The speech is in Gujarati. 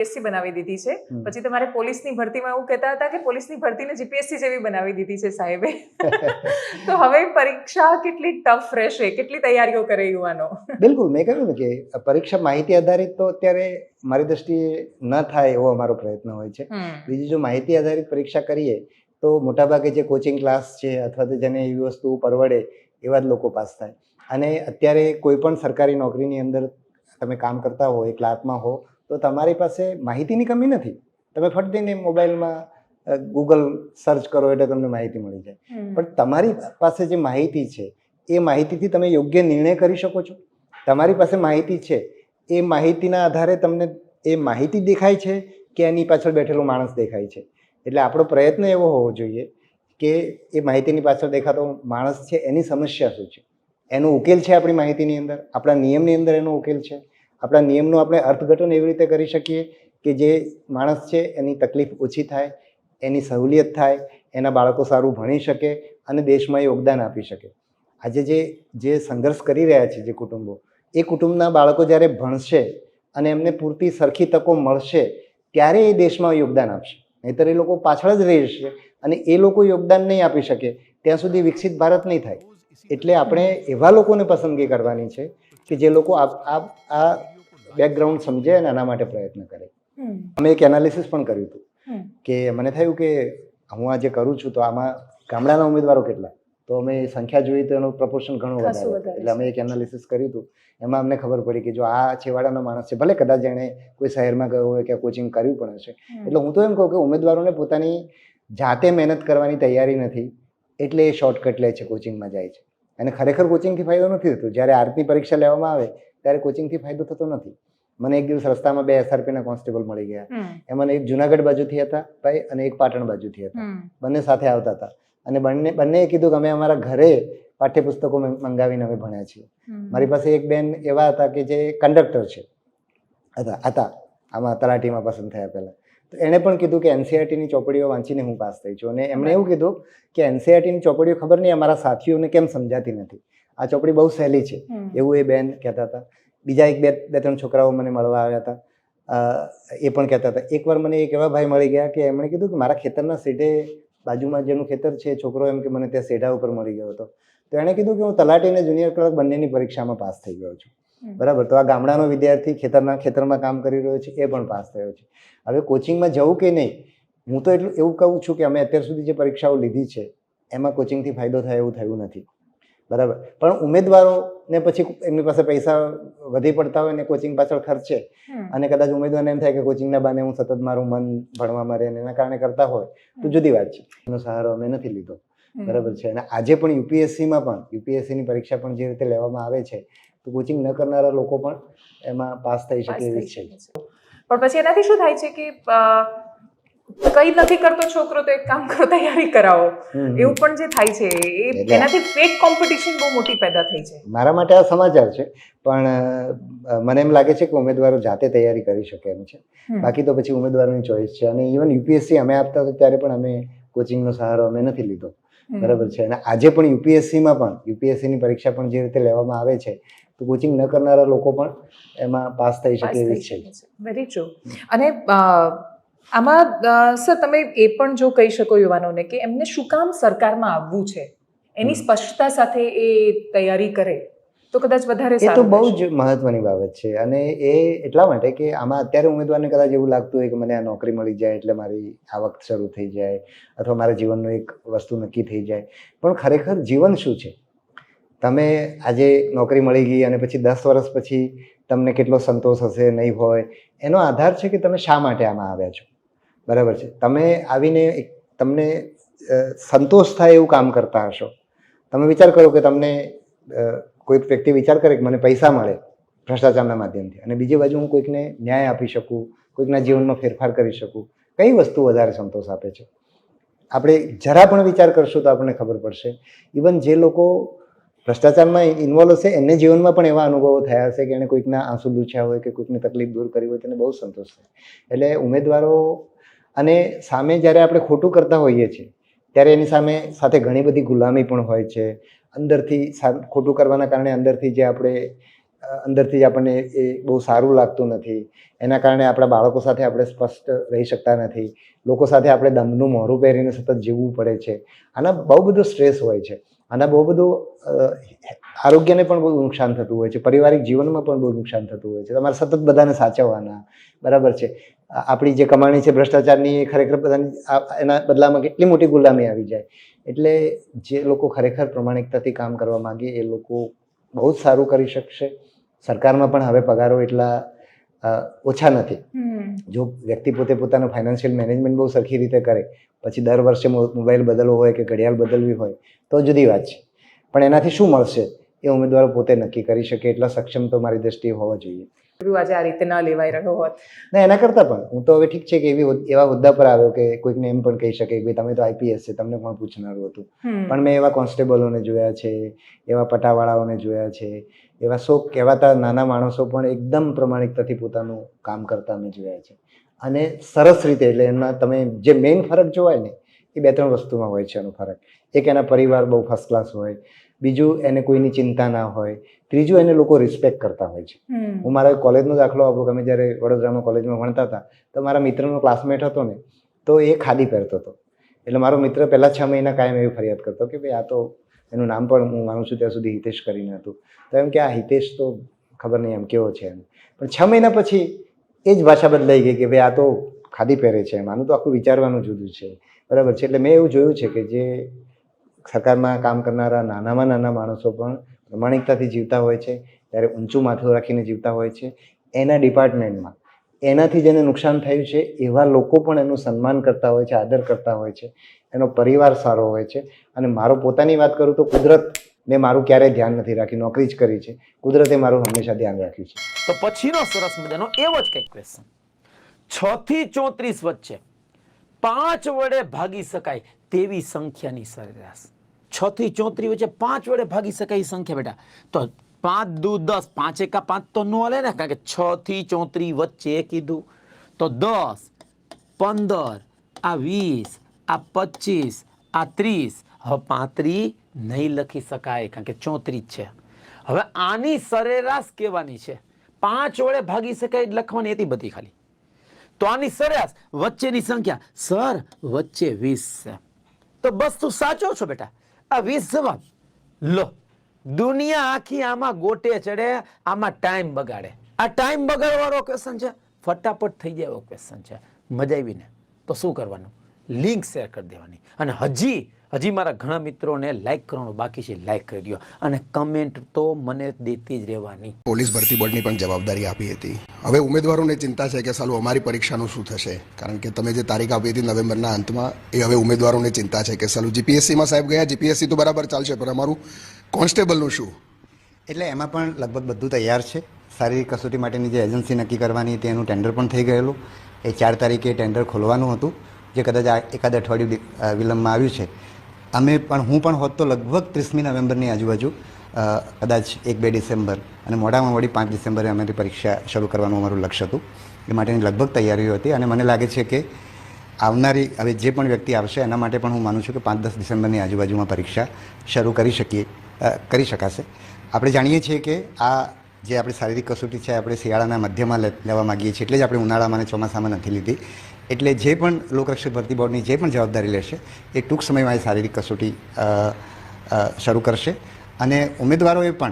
જીપીએસસી બનાવી દીધી છે. પછી તમારે પોલીસની ભરતીમાં એવું કહેતા હતા કે પોલીસની ભરતીને જીપીએસસી જેવી બનાવી દીધી છે સાહેબે. તો હવે પરીક્ષા કેટલી ટફ રહેશે? કેટલી તૈયારીઓ કરે યુવાનો? બિલકુલ મેં કહ્યું ને કે પરીક્ષા માહિતી આધારિત તો અત્યારે મારી દ્રષ્ટિએ ન થાય એવો અમારો પ્રયત્ન હોય છે. બીજી જો માહિતી આધારિત પરીક્ષા કરીએ તો મોટાભાગે જે કોચિંગ ક્લાસ છે અથવા તો જેને એવી વસ્તુ પરવડે એવા જ લોકો પાસ થાય. અને અત્યારે કોઈ પણ સરકારી નોકરીની અંદર તમે કામ કરતા હો એ ક્લાર્કમાં હો તો તમારી પાસે માહિતીની કમી નથી? તમે ફટ દઈને મોબાઈલમાં ગૂગલ સર્ચ કરો એટલે તમને માહિતી મળી જાય. પણ તમારી પાસે જે માહિતી છે એ માહિતીથી તમે યોગ્ય નિર્ણય કરી શકો છો? તમારી પાસે માહિતી છે એ માહિતીના આધારે તમને એ માહિતી દેખાય છે કે એની પાછળ બેઠેલો માણસ દેખાય છે? એટલે આપણો પ્રયત્ન એવો હોવો જોઈએ કે એ માહિતીની પાછળ દેખાતો માણસ છે એની સમસ્યા શું છે? એનો ઉકેલ છે આપણી માહિતીની અંદર? આપણા નિયમની અંદર એનો ઉકેલ છે? આપણા નિયમનું આપણે અર્થઘટન એવી રીતે કરી શકીએ કે જે માણસ છે એની તકલીફ ઓછી થાય, એની સહુલિયત થાય, એના બાળકો સારું ભણી શકે અને દેશમાં યોગદાન આપી શકે. આજે જે જે સંઘર્ષ કરી રહ્યા છે જે કુટુંબો, એ કુટુંબના બાળકો જ્યારે ભણશે અને એમને પૂરતી સરખી તકો મળશે, ત્યારે એ દેશમાં યોગદાન આપશે. નહીતર એ લોકો પાછળ જ રહી જશે અને એ લોકો યોગદાન નહીં આપી શકે, ત્યાં સુધી વિકસિત ભારત નહીં થાય. એટલે આપણે એવા લોકોને પસંદગી કરવાની છે કે જે લોકો આ આ બેકગ્રાઉન્ડ સમજે અને આના માટે પ્રયત્ન કરે. અમે એક એનાલિસિસ પણ કર્યું હતું કે મને થયું કે હું આ જે કરું છું તો આમાં ગામડાના ઉમેદવારો કેટલા? તો અમે સંખ્યા જોઈ તો એનું પ્રપોર્શન ઘણું વધારે. એટલે અમે એક એનાલિસિસ કર્યું હતું. એમાં અમને ખબર પડી કે જો આ છેવાડાનો માણસ છે ભલે કદાચ એણે કોઈ શહેરમાં ગયો હોય કે કોચિંગ કર્યું પણ હશે. એટલે હું તો એમ કહું કે ઉમેદવારોને પોતાની જાતે મહેનત કરવાની તૈયારી નથી. એટલે એ શોર્ટકટ લે છે કોચિંગમાં જાય છે. અને ખરેખર કોચિંગથી ફાયદો નથી થતો. જ્યારે આરતી પરીક્ષા લેવામાં આવે ત્યારે કોચિંગથી ફાયદો થતો નથી. મને એક દિવસ રસ્તામાં બે એસઆરપીના કોન્સ્ટેબલ મળી ગયા. એમાં એક જુનાગઢ બાજુથી હતા ભાઈ અને એક પાટણ બાજુથી હતા. બંને સાથે આવતા હતા. અને બંને બંનેએ કીધું કે અમે અમારા ઘરે પાઠ્યપુસ્તકો મંગાવીને અમે ભણ્યા છીએ. મારી પાસે એક બેન એવા હતા કે જે કંડક્ટર છે. હતા હતા. આમાં તલાટીમાં પસંદ થયા પહેલાં. તો એણે પણ કીધું કે એનસીઆરટીની ચોપડીઓ વાંચીને હું પાસ થઈ છું. અને એમણે એવું કીધું કે એનસીઆરટીની ચોપડીઓ ખબર નહીં અમારા સાથીઓને કેમ સમજાતી નથી. આ ચોપડી બહુ સહેલી છે. એવું એ બેન કહેતા હતા. બીજા એક બે બે ત્રણ છોકરાઓ મને મળવા આવ્યા હતા. એ પણ કહેતા હતા. એકવાર મને એક એવા ભાઈ મળી ગયા કે એમણે કીધું કે મારા ખેતરના સીટે બાજુમાં જેનું ખેતર છે છોકરો એમ કે મને ત્યાં સેઢા ઉપર મળી ગયો હતો. તો એણે કીધું કે હું તલાટી અને જુનિયર ક્લર્ક બંનેની પરીક્ષામાં પાસ થઈ ગયો છું. બરાબર? તો આ ગામડાનો વિદ્યાર્થી ખેતરના ખેતરમાં કામ કરી રહ્યો છે એ પણ પાસ થયો છે. હવે કોચિંગમાં જવું કે નહીં? હું તો એટલું એવું કહું છું કે અમે અત્યાર સુધી જે પરીક્ષાઓ લીધી છે એમાં કોચિંગથી ફાયદો થાય એવું થયું નથી. બરાબર? પણ ઉમેદવારોને પછી એમની પાસે પૈસા વધી પડતા હોય ને કોચિંગ પાછળ ખર્ચે અને કદાચ ઉમેદવારને એમ થાય કે કોચિંગના બાને હું સતત મારું મન ભણવામાં રહે અને એના કારણે કરતા હોય તો જુદી વાત છે. એનો સહારો અમે નથી લીધો. બરાબર છે? અને આજે પણ યુપીએસસીમાં પણ યુપીએસસીની પરીક્ષા પણ જે રીતે લેવામાં આવે છે તો કોચિંગ ન કરનારા લોકો પણ એમાં પાસ થઈ શકે એવી છે. પણ પછી એનાથી શું થાય છે કે કઈ નથી કરતો છોકરો તો એક કામ કરો તૈયારી કરાવો. એવું પણ જે થાય છે એ એનાથી ફેક કોમ્પિટિશન બહુ મોટી પેદા થઈ છે. મારા માટે આ સમાચાર છે પણ મને એમ લાગે છે કે ઉમેદવારો જાતે તૈયારી કરી શકે એમ છે. બાકી તો પછી ઉમેદવારોની ચોઈસ છે અને ઇવન યુપીએસસી અમે આપતા હતા ત્યારે પણ અમે કોચિંગનો સહારો અમે નથી લીધો. બરાબર છે. અને આજે પણ યુપીએસસીમાં પણ યુપીએસસીની પરીક્ષા પણ જે રીતે લેવામાં આવે છે કોચિંગ ન કરનારા લોકો પણ એમાં પાસ થઈ શકે એવી છે. વેરી ટ્રુ અને આમાં સર તમે એ પણ જો કહી શકો યુવાનોને કે એમને શું કામ સરકારમાં આવવું છે? એની સ્પષ્ટતા સાથે એ તૈયારી કરે તો કદાચ વધારે એ તો બહુ જ મહત્વની બાબત છે. અને એ એટલા માટે કે આમાં અત્યારે ઉમેદવારને કદાચ એવું લાગતું હોય કે મને આ નોકરી મળી જાય એટલે મારી આવક શરૂ થઈ જાય અથવા મારા જીવનનું એક વસ્તુ નક્કી થઈ જાય. પણ ખરેખર જીવન શું છે? તમે આજે નોકરી મળી ગઈ અને પછી દસ વર્ષ પછી તમને કેટલો સંતોષ હશે, નહીં હોય, એનો આધાર છે કે તમે શા માટે આમાં આવ્યા છો? બરાબર છે. તમે આવીને તમને સંતોષ થાય એવું કામ કરતા હશો. તમે વિચાર કરો કે તમને કોઈક કોઈ વ્યક્તિ વિચાર કરે કે મને પૈસા મળે ભ્રષ્ટાચારના માધ્યમથી અને બીજી બાજુ હું કોઈકને ન્યાય આપી શકું, કોઈકના જીવનમાં ફેરફાર કરી શકું, કઈ વસ્તુ વધારે સંતોષ આપે છે? આપણે જરા પણ વિચાર કરશું તો આપણને ખબર પડશે. ઇવન જે લોકો ભ્રષ્ટાચારમાં ઇન્વોલ્વ હશે. એને જીવનમાં પણ એવા અનુભવો થયા હશે કે એણે કોઈકના આંસુ લૂછ્યા હોય કે કોઈકની તકલીફ દૂર કરી હોય તેને બહુ સંતોષ થાય. એટલે ઉમેદવારો અને સામે જ્યારે આપણે ખોટું કરતા હોઈએ છીએ, ત્યારે એની સામે સાથે ઘણી બધી ગુલામી પણ હોય છે. અંદરથી ખોટું કરવાના કારણે અંદરથી જે આપણે અંદરથી જ આપણને એ બહુ સારું લાગતું નથી. એના કારણે આપણા બાળકો સાથે આપણે સ્પષ્ટ રહી શકતા નથી. લોકો સાથે આપણે દમનું મોહરું પહેરીને સતત જીવવું પડે છે. આના બહુ બધો સ્ટ્રેસ હોય છે. આના બહુ બધું આરોગ્યને પણ બહુ નુકસાન થતું હોય છે પારિવારિક જીવનમાં પણ બહુ નુકસાન થતું હોય છે. તમારે સતત બધાને સાચવવાના બરાબર છે. આપણી જે કમાણી છે ભ્રષ્ટાચારની એ ખરેખર બધાની આ- એના બદલામાં કેટલી મોટી ગુલામી આવી જાય. એટલે જે લોકો ખરેખર પ્રમાણિકતાથી કામ કરવા માંગે એ લોકો બહુ જ સારું કરી શકશે. સરકારમાં પણ હવે પગારો એટલા ઓછા નથી. જો વ્યક્તિ પોતે પોતાનું ફાઇનાન્શિયલ મેનેજમેન્ટ બહુ સરખી રીતે કરે પછી દર વર્ષે મોબાઈલ બદલવો હોય કે ઘડિયાળ બદલવી હોય તો જુદી વાત છે. પણ એનાથી શું મળશે એ ઉમેદવારો પોતે નક્કી કરી શકે એટલા સક્ષમ તો મારી દ્રષ્ટિએ હોવા જોઈએ. આજે આ રીતે ન લેવાઈ રહ્યો હોત. ના એના કરતાં પણ. હું તો હવે ઠીક છે કે એવી એવા હોદ્દા પર આવ્યો કે કોઈકને એમ પણ કહી શકે કે ભાઈ તમે તો આઈપીએસ છે તમને કોણ પૂછનારું હતું? પણ મેં એવા કોન્સ્ટેબલોને જોયા છે એવા પટાવાળાઓને જોયા છે એવા સો કહેવાતા નાના માણસો પણ એકદમ પ્રમાણિકતાથી પોતાનું કામ કરતા મેં જોયા છે. અને સરસ રીતે એટલે એમાં તમે જે મેઇન ફરક જોવાય ને એ બે ત્રણ વસ્તુમાં હોય છે એનો ફરક. એક એના પરિવાર બહુ ફર્સ્ટ ક્લાસ હોય બીજું એને કોઈની ચિંતા ના હોય ત્રીજું એને લોકો રિસ્પેક્ટ કરતા હોય છે. હું મારા કોલેજનો દાખલો આપું કે અમે જ્યારે વડોદરામાં કોલેજમાં ભણતા હતા તો મારા મિત્રનો ક્લાસમેટ હતો ને તો એ ખાદી પહેરતો હતો. એટલે મારો મિત્ર પહેલાં છ મહિના કાયમ એવી ફરિયાદ કરતો કે ભાઈ આ તો એનું નામ પણ હું માનું છું ત્યાં સુધી હિતેશ કરીને હતું. તો એમ કે આ હિતેશ તો ખબર નહીં એમ કેવો છે એમ. પણ છ મહિના પછી એ જ ભાષા બદલાઈ ગઈ કે ભાઈ આ તો ખાદી પહેરે છે એમ આનું તો આખું વિચારવાનું જુદું છે. બરાબર છે, એટલે મેં એવું જોયું છે કે જે સરકારમાં કામ કરનારા નાનામાં નાના માણસો પણ પ્રમાણિકતાથી જીવતા હોય છે, ત્યારે ઊંચું માથું રાખીને જીવતા હોય છે, એના ડિપાર્ટમેન્ટમાં. એનાથી જેને નુકસાન થયું છે, એવા લોકો પણ એનું સન્માન કરતા હોય છે, આદર કરતા હોય છે, એનો પરિવાર સારો હોય છે. અને મારો પોતાની વાત કરું તો કુદરત મેં મારું ક્યારેય ધ્યાન નથી રાખ્યું, નોકરી જ કરી છે. કુદરતે મારું હંમેશા ધ્યાન રાખ્યું છે. તો પછીનો સરસ મજાનો એવો જ કંઈક ક્વેશ્ચન છ થી ચોત્રીસ વચ્ચે પાંચ વડે ભાગી શકાય તેવી સંખ્યાની સરેરાશ. છ થી ચોત્રીસ વચ્ચે પાંચ વડે ભાગી શકાય સંખ્યા બેટા. તો પાંચ દુ દસ, પાંચ એકા પાંચ તો નો હાલે ને, કારણ કે છ થી ચોત્રીસ વચ્ચે કીધું. તો દસ, પંદર, આ વીસ, આ પચીસ, આ ત્રીસ. હવે પાંત્રીસ નહીં લખી શકાય, કારણ કે ચોત્રીસ છે. હવે આની સરેરાશ કહેવાની છે. પાંચ વડે ભાગી શકાય લખવાની હતી બધી ખાલી. તો આની સરેરાશ વચ્ચેની સંખ્યા સર વચ્ચે વીસ છે. તો બસ તું સાચો છો બેટા. આ વીસ જવાબ. લો. દુનિયા આખી આમાં ગોટે ચડે, આમાં ટાઈમ બગાડે. આ ટાઈમ બગાડવાળો ક્વેશ્ચન છે. ફટાફટ થઈ જાય એવો ક્વેશ્ચન છે. મજા આવીને. તો શું કરવાનું? લિંક શેર કરી દેવાની. અને હજી હજી મારા ઘણા મિત્રોને લાઈક કરવાનું બાકી છે લાઈક કરી દો અને કમેન્ટ તો મને દેતી જ રહેવાની. પોલીસ ભરતી બોર્ડની પણ જવાબદારી આપી હતી. હવે ઉમેદવારોને ચિંતા છે કે સાલું અમારી પરીક્ષાનું શું થશે? કારણ કે તમે જે તારીખ આપી હતી નવેમ્બરના અંતમાં એ હવે ઉમેદવારોને ચિંતા છે કે સાલું જીપીએસસીમાં સાહેબ ગયા જીપીએસસી તો બરાબર ચાલશે પણ અમારું કોન્સ્ટેબલનું શું? એટલે એમાં પણ લગભગ બધું તૈયાર છે. શારીરિક કસોટી માટેની જે એજન્સી નક્કી કરવાની તેનું એનું ટેન્ડર પણ થઈ ગયેલું. એ ચાર તારીખે ટેન્ડર ખોલવાનું હતું. જે કદાચ આ એકાદ અઠવાડિયું વિલંબમાં આવ્યું છે. અમે પણ, હું પણ હોત તો લગભગ ત્રીસમી નવેમ્બરની આજુબાજુ કદાચ એક બે ડિસેમ્બર અને મોડામાં મોડી પાંચ ડિસેમ્બરે અમારી પરીક્ષા શરૂ કરવાનું અમારું લક્ષ્ય હતું. એ માટેની લગભગ તૈયારીઓ હતી અને મને લાગે છે કે આવનારી, હવે જે પણ વ્યક્તિ આવશે એના માટે પણ હું માનું છું કે પાંચ દસ ડિસેમ્બરની આજુબાજુમાં પરીક્ષા શરૂ કરી શકીએ કરી શકાશે. આપણે જાણીએ છીએ કે આ જે આપણી શારીરિક કસોટી છે, આપણે શિયાળાના મધ્યમાં લેવા માગીએ છીએ, એટલે જ આપણે ઉનાળામાં અને ચોમાસામાં નથી લીધી. એટલે જે પણ લોકરક્ષક ભરતી બોર્ડની જે પણ જવાબદારી લેશે, એ ટૂંક સમયમાં એ શારીરિક કસોટી શરૂ કરશે. અને ઉમેદવારોએ પણ